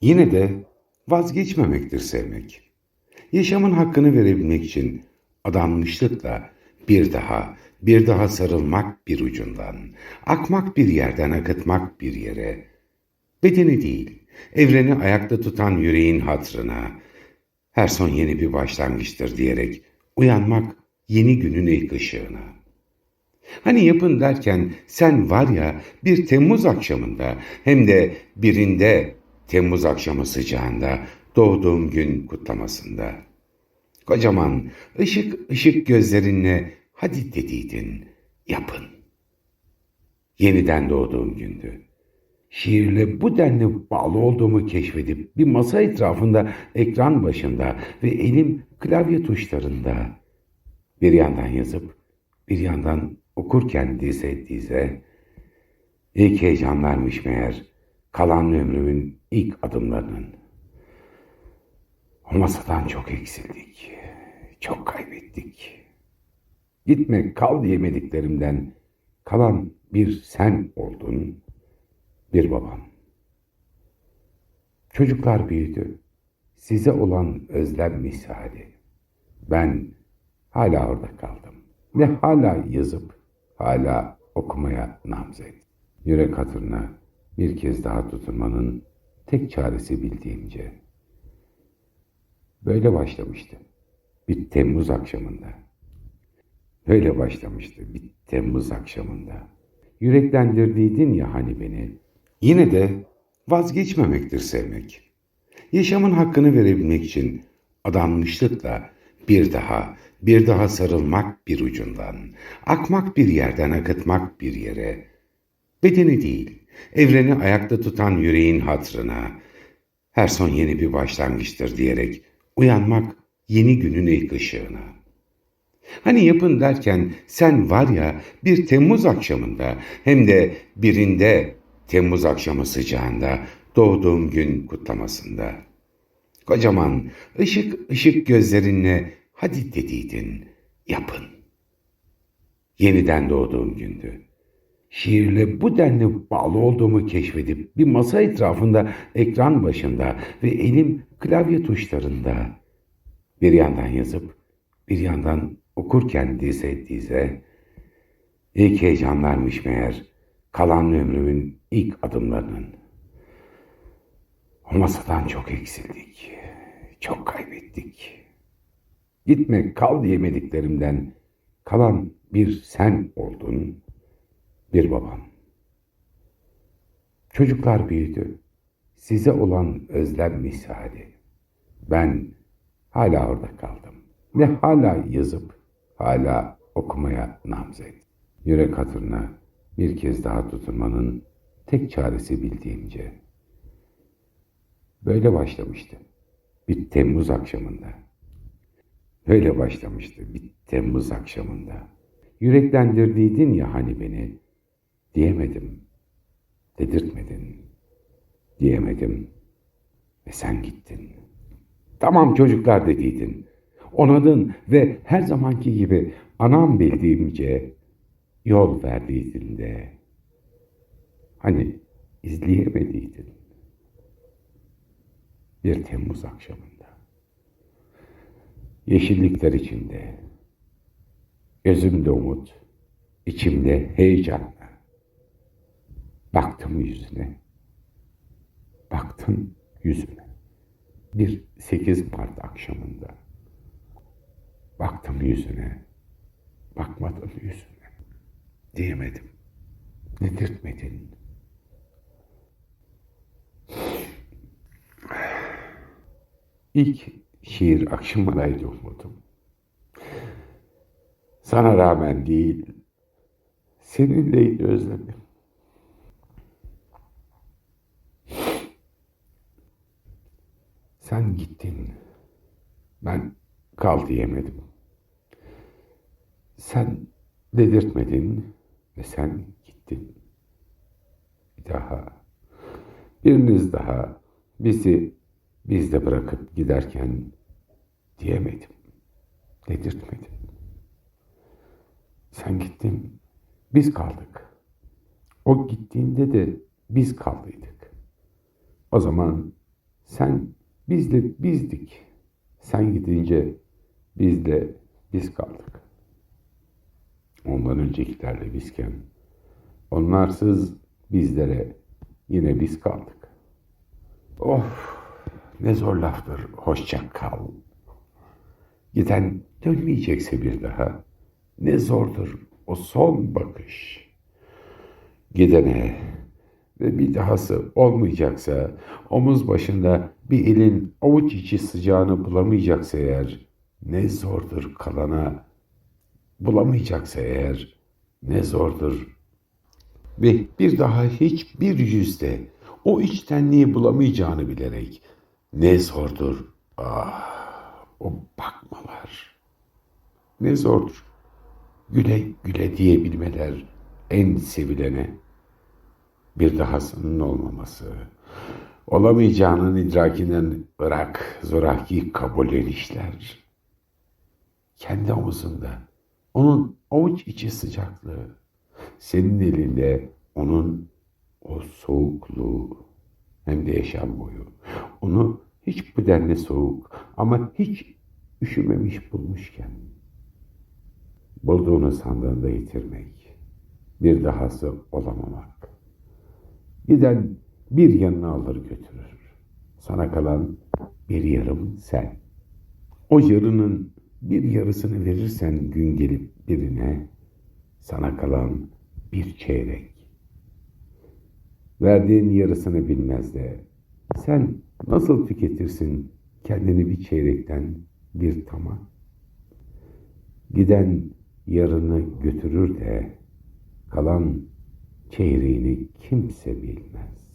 Yine de vazgeçmemektir sevmek. Yaşamın hakkını verebilmek için adanmışlıkla bir daha, bir daha sarılmak bir ucundan, akmak bir yerden akıtmak bir yere, bedeni değil, evreni ayakta tutan yüreğin hatrına, her son yeni bir başlangıçtır diyerek uyanmak yeni günün ilk ışığına. Hani yapın derken sen var ya bir Temmuz akşamında hem de birinde Temmuz akşamı sıcağında doğduğum gün kutlamasında. Kocaman ışık ışık gözlerinle hadi dediydin yapın. Yeniden doğduğum gündü. Şiirle bu denli bağlı olduğumu keşfedip bir masa etrafında ekran başında ve elim klavye tuşlarında bir yandan yazıp bir yandan okurken dize dize ilk heyecanlarmış meğer kalan ömrümün ilk adımlarının. O masadan çok eksildik, çok kaybettik. Gitme kal diyemediklerimden kalan bir sen oldun, bir babam. Çocuklar büyüdü, size olan özlem misali. Ben hala orada kaldım ve hala yazıp hala okumaya namzet. Yürek hatırına bir kez daha tutunmanın tek çaresi bildiğimce. Böyle başlamıştı. Bir Temmuz akşamında. Böyle başlamıştı bir Temmuz akşamında. Yüreklendirdiydin ya hani beni. Yine de vazgeçmemektir sevmek. Yaşamın hakkını verebilmek için adanmışlıkla bir daha, bir daha sarılmak bir ucundan, akmak bir yerden akıtmak bir yere, bedeni değil, evreni ayakta tutan yüreğin hatrına, her son yeni bir başlangıçtır diyerek uyanmak yeni günün ilk ışığına. Hani yapın derken sen var ya bir Temmuz akşamında hem de birinde Temmuz akşamı sıcağında doğduğum gün kutlamasında. Kocaman ışık ışık gözlerinle hadi dediydin yapın. Yeniden doğduğum gündü. Şiirle bu denli bağlı olduğumu keşfedip bir masa etrafında ekran başında ve elim klavye tuşlarında bir yandan yazıp bir yandan okurken dize dize ilk heyecanlarmış meğer kalan ömrümün ilk adımlarının. O masadan çok eksildik, çok kaybettik. Gitme kal diyemediklerimden kalan bir sen oldun, bir babam. Çocuklar büyüdü, size olan özlem misali. Ben hala orada kaldım ve hala yazıp hala okumaya namzet. Yürek hatırına bir kez daha tutunmanın tek çaresi bildiğimce. Böyle başlamıştı. Bir Temmuz akşamında. Böyle başlamıştı bir Temmuz akşamında. Yüreklendirdiydin ya hani beni. Diyemedim. Dedirtmedin. Diyemedim. Ve sen gittin. Tamam çocuklar dediydin. Onadın ve her zamanki gibi anam bildiğimce yol verdiydin de. Hani izleyemediydin. Bir Temmuz akşamında. Yeşillikler içinde. Gözümde umut, içimde heyecanla. Baktım yüzüne. Baktım yüzüne. Bir 8 Mart akşamında. Baktım yüzüne. Bakmadım yüzüne. Diyemedim. Dedirtmedin. İlk şiir akşamlaraydı umudum. Sana rağmen değil, seninleydi özlemim. Sen gittin. Ben kal diyemedim. Sen dedirtmedin ve sen gittin. Bir daha, biriniz daha bizi bizde bırakıp giderken diyemedim. Dedirtmedin. Sen gittin, biz kaldık. O gittiğinde de biz kaldıydık. O zaman Sen bizle bizdik. Sen gidince biz de biz kaldık. Ondan öncekilerle bizken onlarsız bizlere yine biz kaldık. Of ne zor laftır hoşça kal. Giden dönmeyecekse bir daha ne zordur o son bakış. Gidene ve bir dahası olmayacaksa, omuz başında bir elin avuç içi sıcağını bulamayacaksa eğer, ne zordur kalana, bulamayacaksa eğer, ne zordur. Ve bir daha hiçbir yüzde o içtenliği bulamayacağını bilerek, ne zordur, ah, o bakmalar. Ne zordur. Güle güle diyebilmeler en sevilene bir dahasının olmaması, olamayacağının idrakinden bırak zoraki kabullenişler. Kendi omuzunda, onun avuç içi sıcaklığı, senin elinde onun o soğukluğu, hem de yaşam boyu. Onu hiç bu denli soğuk ama hiç üşümemiş bulmuşken, bulduğunu sandığında yitirmek, bir dahası olamamak. Giden bir yanını alır götürür. Sana kalan bir yarım sen. O yarının bir yarısını verirsen gün gelip birine, sana kalan bir çeyrek. Verdiğin yarısını bilmez de, sen nasıl tüketirsin kendini bir çeyrekten bir tama? Giden yarını götürür de, kalan çeyreğini kimse bilmez.